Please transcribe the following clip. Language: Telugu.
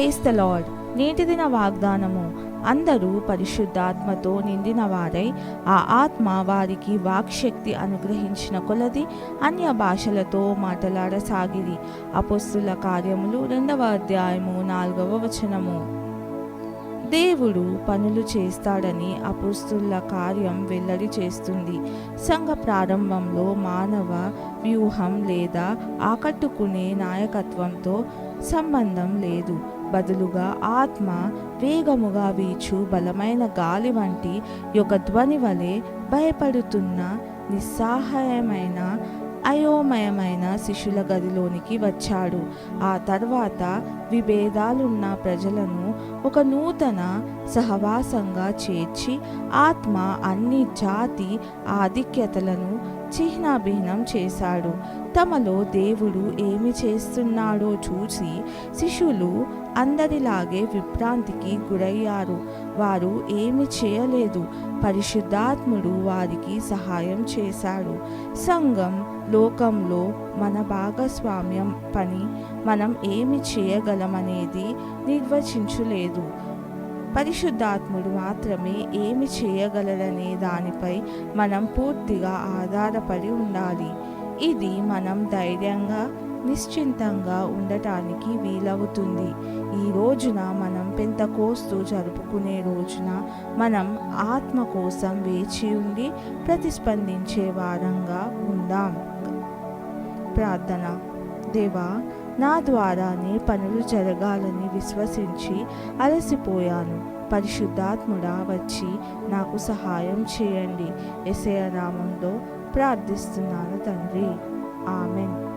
ప్రేస్ ద లార్డ్ నేటి దిన వాగ్దానము అందరూ పరిశుద్ధాత్మతో నిండిన వారై ఆ ఆత్మ వారికి వాక్శక్తి అనుగ్రహించిన కొలది అన్య భాషలతో మాట్లాడసాగిరి. అపస్తుల కార్యములు రెండవ అధ్యాయము నాలుగవ వచనము. దేవుడు పనులు చేస్తాడని అపుస్తుల కార్యం వెల్లడి చేస్తుంది. సంఘ ప్రారంభంలో మానవ వ్యూహం లేదా ఆకట్టుకునే నాయకత్వంతో సంబంధం లేదు. బదులుగా ఆత్మ వేగముగా వీచు బలమైన గాలి వంటి యొక్క ధ్వని వలె భయపడుతున్న నిస్సహాయమైన అయోమయమైన శిష్యుల గదిలోనికి వచ్చాడు. ఆ తర్వాత విభేదాలున్న ప్రజలను ఒక నూతన సహవాసంగా చేర్చి ఆత్మ అన్ని జాతి ఆధిక్యతలను చిహ్నాభిహ్నం చేశాడు. తమలో దేవుడు ఏమి చేస్తున్నాడో చూసి శిష్యులు అందరిలాగే విభ్రాంతికి గురయ్యారు. వారు ఏమి చేయలేదు. పరిశుద్ధాత్ముడు వారికి సహాయం చేశాడు. సంఘం లోకంలో మన భాగస్వామ్యం పని మనం ఏమి చేయగలమనేది నిర్వచించులేదు. పరిశుద్ధాత్ముడు మాత్రమే ఏమి చేయగలడనే దానిపై మనం పూర్తిగా ఆధారపడి ఉండాలి. ఇది మనం ధైర్యంగా నిశ్చింతంగా ఉండటానికి వీలవుతుంది. ఈ రోజున మనం పెంత కోస్తూ జరుపుకునే రోజున మనం ఆత్మ కోసం వేచి ఉండి ప్రతిస్పందించే వారంగా ఉందాం. ప్రార్థన. దేవా నా ద్వారానే పనులు జరగాలని విశ్వసించి అలసిపోయాను. పరిశుద్ధాత్ముడా వచ్చి నాకు సహాయం చేయండి. ఎసయ నామంలో ప్రార్థిస్తున్నాను తండ్రి. ఆమెన్.